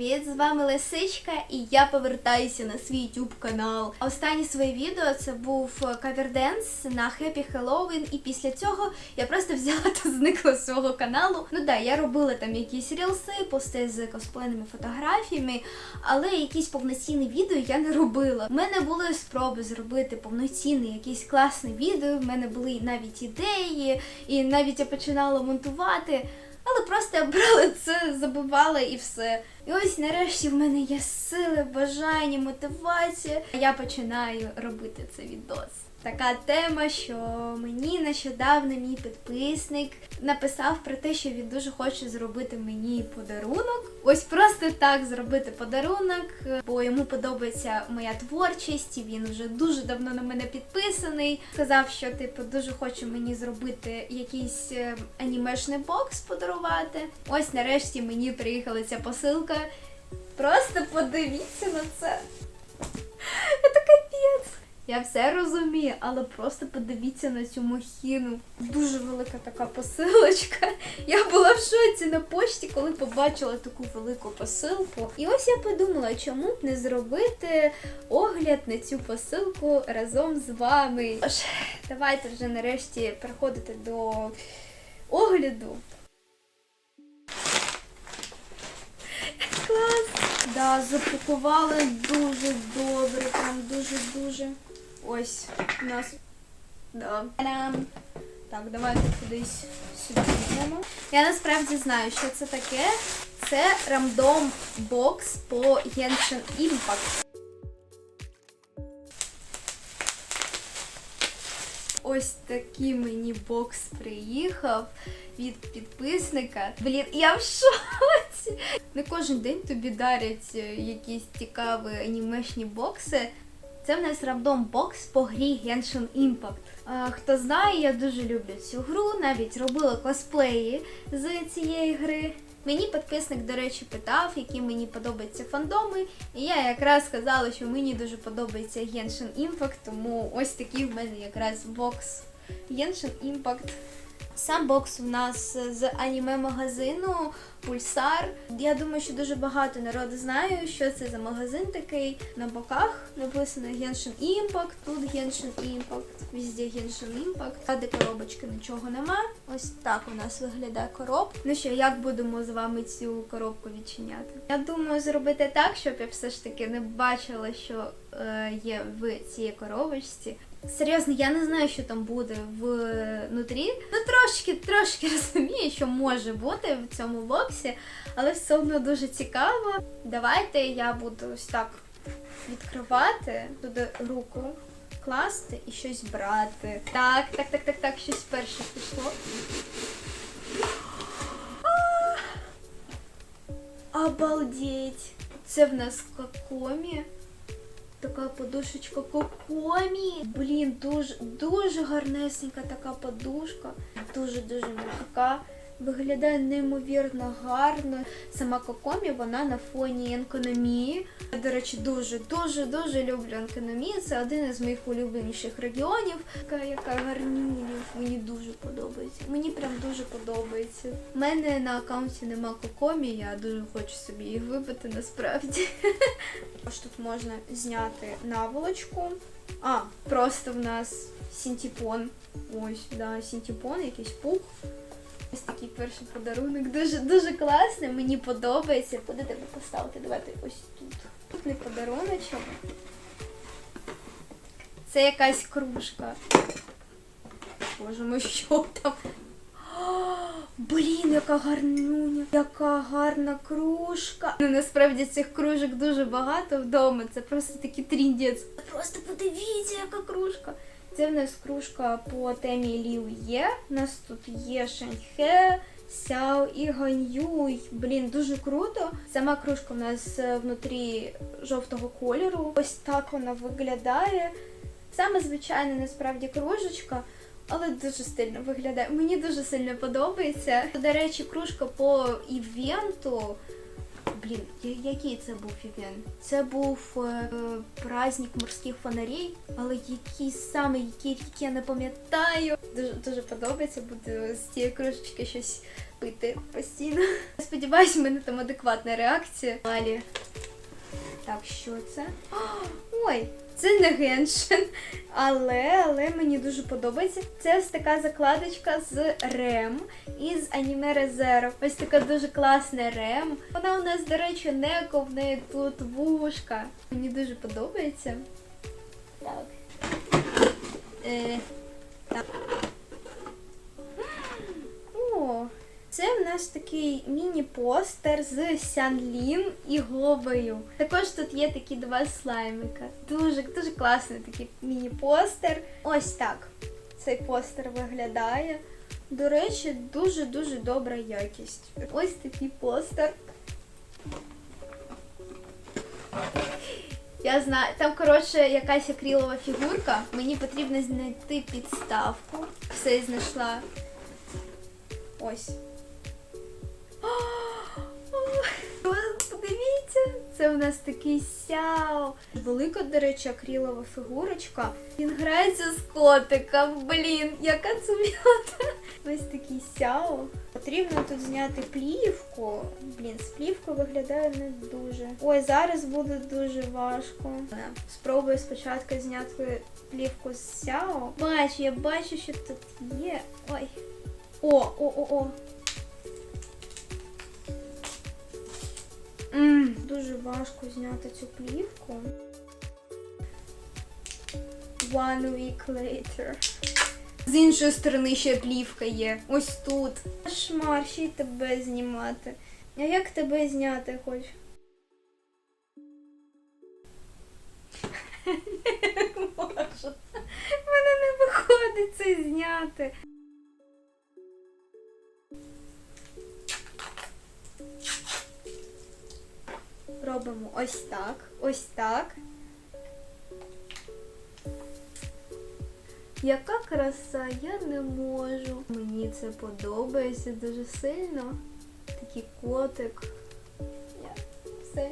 привіт! З вами Лисичка, і я повертаюся на свій YouTube канал. Останнє своє відео це був каверденс на Happy Halloween, і після цього я просто взяла та зникла з свого каналу. Ну да, я робила там якісь рілси, пости з косплейними фотографіями, але якісь повноцінні відео я не робила. У мене були спроби зробити повноцінне якесь класне відео. В мене були навіть ідеї, і навіть я починала монтувати. Але просто я брала це, забивала і все. І ось нарешті в мене є сили, бажання, мотивація. Я починаю робити цей відос. Така тема, що мені нещодавно мій підписник написав про те, що він дуже хоче зробити мені подарунок. Ось просто так зробити подарунок, бо йому подобається моя творчість. Він вже дуже давно на мене підписаний. Сказав, що типу дуже хоче мені зробити якийсь е, анімешний бокс подарувати. Ось нарешті мені приїхала ця посилка. Просто подивіться на це. Я все розумію, але просто подивіться на цю махіну. Дуже велика така посилочка. Я була в шоці на пошті, коли побачила таку велику посилку. І ось я подумала, чому б не зробити огляд на цю посилку разом з вами. Тож, давайте вже нарешті переходити до огляду. Клас! Да, запакували дуже добре, прям дуже-дуже. Ось у нас. Да. Так, давайте кудись сюди йдемо. Я насправді знаю, що це таке. Це рандом бокс по Genshin Impact. Ось такий мені бокс приїхав від підписника. Блін, я в шоці! Не кожен день тобі дарять е, якісь цікаві анімешні бокси. Це в нас рандом бокс по грі Genshin Impact. Хто знає, я дуже люблю цю гру, навіть робила косплеї з цієї гри. Мені підписник, до речі, питав, які мені подобаються фандоми. І я якраз сказала, що мені дуже подобається Genshin Impact, тому ось такий в мене якраз бокс Genshin Impact. Сам бокс у нас з аніме-магазину Пульсар. Я думаю, що дуже багато народу знає, що це за магазин такий. На боках написано Genshin Impact, тут Genshin Impact, везде Genshin Impact. Ради коробочки нічого нема. Ось так у нас виглядає коробка. Ну що, як будемо з вами цю коробку відчиняти? Я думаю, зробити так, щоб я все ж таки не бачила, що е, є в цій коробочці. Серйозно, я не знаю, що там буде внутрі. Ну трошки, трошки розумію, що може бути в цьому боксі, але все одно дуже цікаво. Давайте я буду ось так відкривати, туди руку класти і щось брати. Так, так, так, так, так, щось перше пішло. Обалдеть! Це в нас какомі. Така подушечка Кокомі. Блін, дуже дуже гарнесенька така подушка. Дуже-дуже м'яка. Виглядає неймовірно гарно. Сама Кокомі, вона на фоні енкономії. Я, До речі, дуже-дуже дуже люблю енкономію. Це один із моїх улюбленіших регіонів. Така яка гарнюня. Мені дуже подобається. Мені прям дуже подобається. У мене на аккаунті нема Кокомі, я дуже хочу собі їх вибити насправді. Ось тут можна зняти наволочку. А, просто в нас синтепон. Ось, да, синтепон, якийсь пух. Ось такий перший подарунок. Дуже дуже класний, мені подобається. Куди тебе поставити? Давайте ось тут. Тут не подаруночок. Це якась кружка. Боже мой, що там? Блін, яка гарнюня, яка гарна кружка. Ну насправді цих кружок дуже багато вдома. Це просто такий тріндець. Просто подивіться, яка кружка. Це в нас кружка по темі Ліу Є. У нас тут є Шаньхе, Сяо і Ганьюй. Блін, дуже круто. Сама кружка у нас е, внутрі жовтого кольору. Ось так вона виглядає. Саме звичайна насправді кружечка. Але дуже стильно виглядає. Мені дуже сильно подобається. До речі, кружка по івенту. Блін, який це був івент? Це був е, праздник морських фонарів, але який саме, який рік я не пам'ятаю. Дуже дуже подобається, буду з цієї кружечки щось пити постійно. Сподіваюсь, в мене там адекватна реакція. Далі. Так, що це? Ой, це не геншин. Але, але мені дуже подобається. Це ось така закладочка з Рем із аніме Резеро. Ось така дуже класна Рем. Вона у нас, до речі, не ковне тут вушка. Мені дуже подобається. Так. Е, так. Це в нас такий міні-постер з Сянлін і Гобою. Також тут є такі два слаймика. Дуже дуже класний такий міні-постер. Ось так цей постер виглядає. До речі, дуже-дуже добра якість. Ось такий постер. Я знаю, там, коротше, якась акрилова фігурка. Мені потрібно знайти підставку. Все знайшла. Ось. Це у нас такий сяо. Велика, до речі, акрилова фігурочка. Він грається з котиком. Блін, яка це м'ята. Ось такий сяо. Потрібно тут зняти плівку. Блін, з плівкою виглядає не дуже. Ой, зараз буде дуже важко. Спробую спочатку зняти плівку з сяо. Бачу, я бачу, що тут є. Ой. О, о, о, о. М, дуже важко зняти цю плівку. One week later. З іншої сторони ще плівка є. Ось тут. Шмар, ще й тебе знімати. А як тебе зняти хоч? Не можу. Мене не виходить це зняти. Робимо ось так, ось так. Яка краса, я не можу. Мені це подобається дуже сильно. Такий котик. Я все.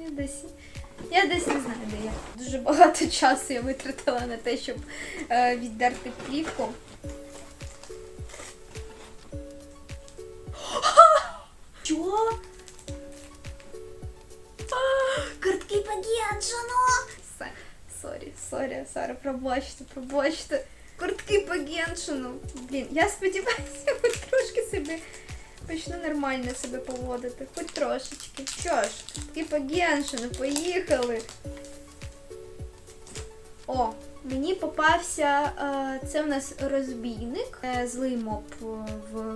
Я десь. Я десь не знаю, де я. Дуже багато часу я витратила на те, щоб е, віддерти плівку. Сорі, сорі, сорі, пробачте, пробачте. Куртки по геншину. Блін, я сподіваюся, хоч трошки себе почну нормально себе поводити. Хоч трошечки. Що ж, куртки по геншину, поїхали. О, мені попався. е, це у нас розбійник. е, злий моб в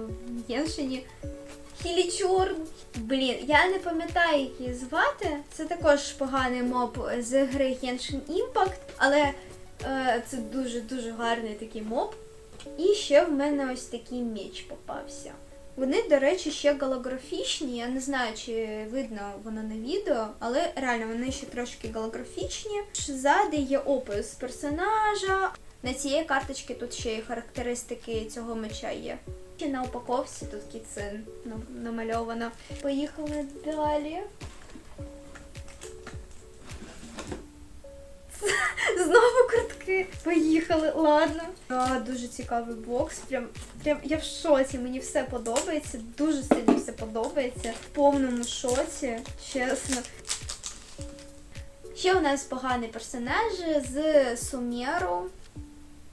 Геншині. Хілічорн. Блін, я не пам'ятаю, як її звати. Це також поганий моб з гри Genshin Impact, але е, це дуже-дуже гарний такий моб. І ще в мене ось такий меч попався. Вони, до речі, ще голографічні. Я не знаю, чи видно воно на відео, але реально вони ще трошки голографічні. Ззади є опис персонажа. На цієї карточці тут ще й характеристики цього меча є. Ще на упаковці тут кіцин нам- намальовано. Поїхали далі. Знову картки. Поїхали, ладно. А, дуже цікавий бокс. Прям, прям я в шоці. Мені все подобається. Дуже сильно все подобається. В повному шоці, чесно. Ще у нас погані персонажі з Сумеру.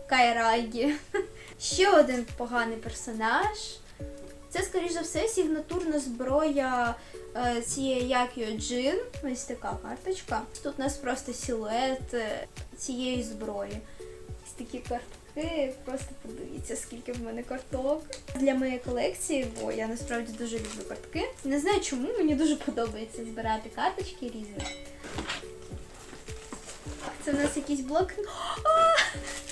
Кайрагі. Ще один поганий персонаж. Це, скоріш за все, сигнатурна зброя е, цієї Якіо Джин. Ось така карточка. Тут у нас просто силует е, цієї зброї. Ось такі картки. Просто подивіться, скільки в мене карток. Для моєї колекції, бо я насправді дуже люблю картки. Не знаю чому, мені дуже подобається збирати карточки різні. Це у нас якийсь блокнот.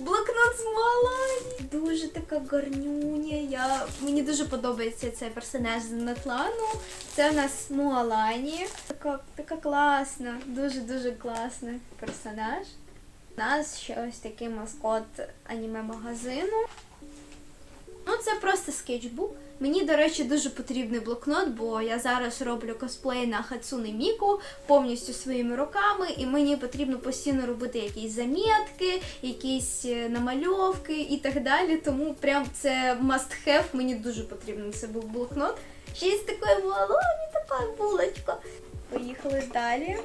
Блокнот з Малані. Дуже така гарнюня. Я... Мені дуже подобається цей персонаж з Натлану. Це у нас Муалані. Така, така класна, дуже-дуже класний персонаж. У нас ще ось такий маскот аніме-магазину. Ну, це просто скетчбук. Мені, до речі, дуже потрібний блокнот, бо я зараз роблю косплей на Хацуне Міку повністю своїми руками, і мені потрібно постійно робити якісь замітки, якісь е, намальовки і так далі. Тому прям це must have, мені дуже потрібен це був блокнот. Ще й з такою волоні, така булочка. Поїхали далі.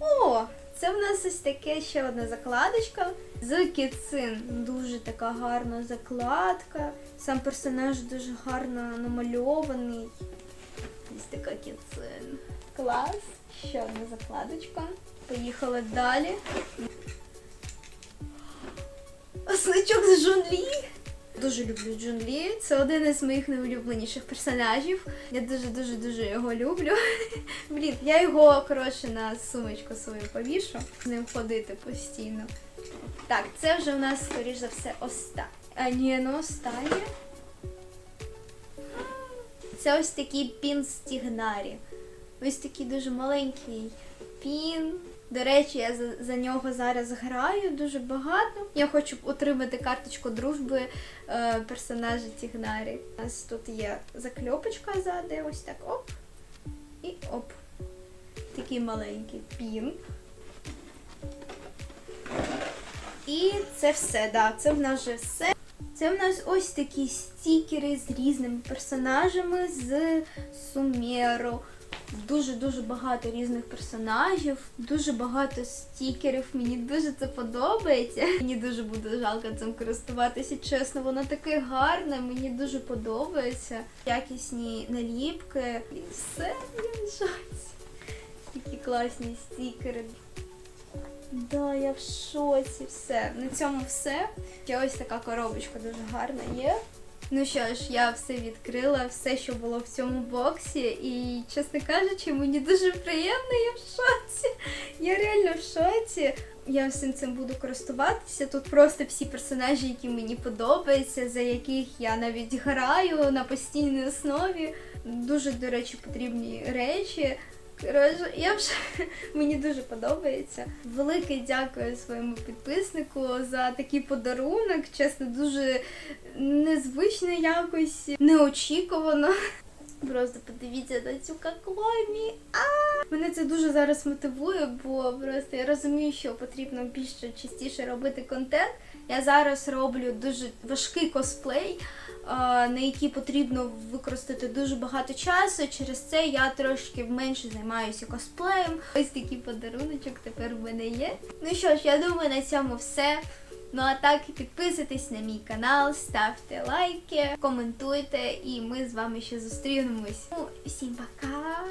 О, це в нас ось таке ще одна закладочка з кіцин. Дуже така гарна закладка. Сам персонаж дуже гарно намальований. Ось така кіцин. Клас. Ще одна закладочка. Поїхали далі. Значок з Джунлі. Дуже люблю Джунлі. Це один із моїх найулюбленіших персонажів. Я дуже-дуже дуже його люблю. Блін, я його коротше на сумочку свою повішу. З ним ходити постійно. Так, це вже у нас, скоріш за все, останнє. А ні, ну останнє. Це ось такий пін стігнарі. Ось такий дуже маленький пін. До речі, я за, за нього зараз граю дуже багато. Я хочу отримати карточку дружби е, персонажа Тігнарі. У нас тут є закльопочка ззади, ось так оп. І оп. Такий маленький пін. І це все, да, це в нас вже все. Це в нас ось такі стікери з різними персонажами з Сумеру. Дуже-дуже багато різних персонажів, дуже багато стікерів. Мені дуже це подобається. Мені дуже буде жалко цим користуватися. Чесно, воно таке гарне, мені дуже подобається. Якісні наліпки. І все, я в. Такі класні стікери. Да, я в шоці, все. На цьому все. Ще ось така коробочка дуже гарна є. Ну що ж, я все відкрила, все, що було в цьому боксі, і, чесно кажучи, мені дуже приємно, я в шоці. Я реально в шоці. Я всім цим буду користуватися. Тут просто всі персонажі, які мені подобаються, за яких я навіть граю на постійній основі. Дуже, до речі, потрібні речі. Коротше, я вже мені дуже подобається. Велике дякую своєму підписнику за такий подарунок. Чесно, дуже незвично якось, неочікувано. Просто подивіться на цю какломі. А! Мене це дуже зараз мотивує, бо просто я розумію, що потрібно більше частіше робити контент. Я зараз роблю дуже важкий косплей, на які потрібно використати дуже багато часу. Через це я трошки менше займаюся косплеєм. Ось такий подаруночок тепер в мене є. Ну що ж, я думаю, на цьому все. Ну а так підписуйтесь на мій канал, ставте лайки, коментуйте, і ми з вами ще зустрінемось. Ну, всім пока!